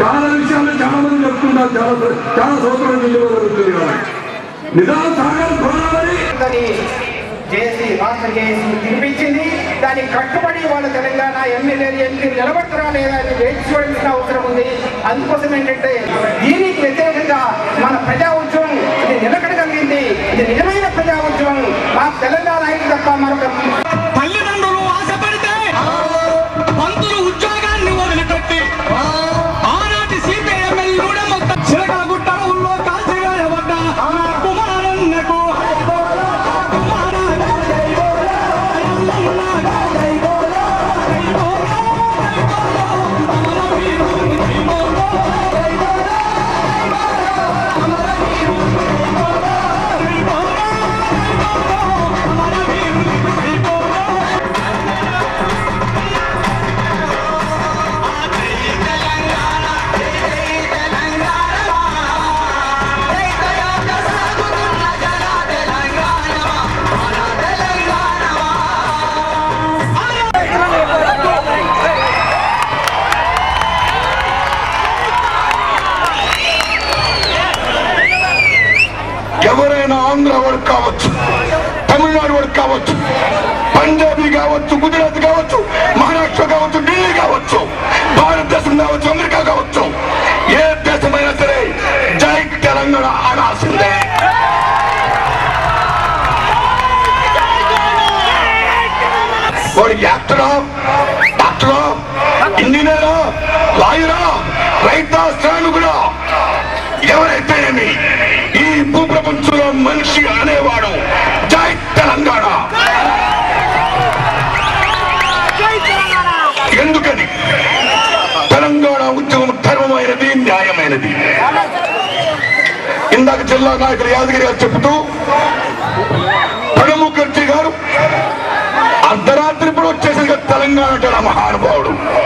చాలా విషయాలు చాలా మంది చెప్తుంటారు చాలా చాలా సంవత్సరాల నుంచి జరుగుతుంది నిజాం సాగర్ గోదావరి చేసి రాష్ట్ర చేసి తినిపించింది దానికి కట్టుబడి వాళ్ళ తెలంగాణ ఎమ్మెల్యేలు ఎంపీ నిలబడతారా లేదా అని వేచి చూడాల్సిన అవసరం ఉంది. అందుకోసం ఏంటంటే దీనికి వ్యతిరేకంగా మన ప్రజా ఎవరైనా ఆంధ్ర వాడు కావచ్చు తమిళనాడు వాడు కావచ్చు పంజాబీ కావచ్చు గుజరాత్ కావచ్చు మహారాష్ట్ర కావచ్చు ఢిల్లీ కావచ్చు భారతదేశం కావచ్చు అమెరికా కావచ్చు ఏ దేశమైనా సరే జై తెలంగాణ అనాల్సిందే. వాడు యాక్టరా డాక్టరా ఇంజనీరా లాయరా రైతా శ్రామికుడా ఎవరైతేనేమి? మనిషి అనేవాడు. జై తెలంగాణ. ఎందుకని? తెలంగాణ ఉద్యమం ధర్మమైనది న్యాయమైనది. ఇందాక జిల్లా నాయకులు యాదగిరి గారు చెబుతూ ప్రణబ్ ముఖర్జీ గారు అర్ధరాత్రి ఇప్పుడు వచ్చేసరికి తెలంగాణ మహానుభావుడు.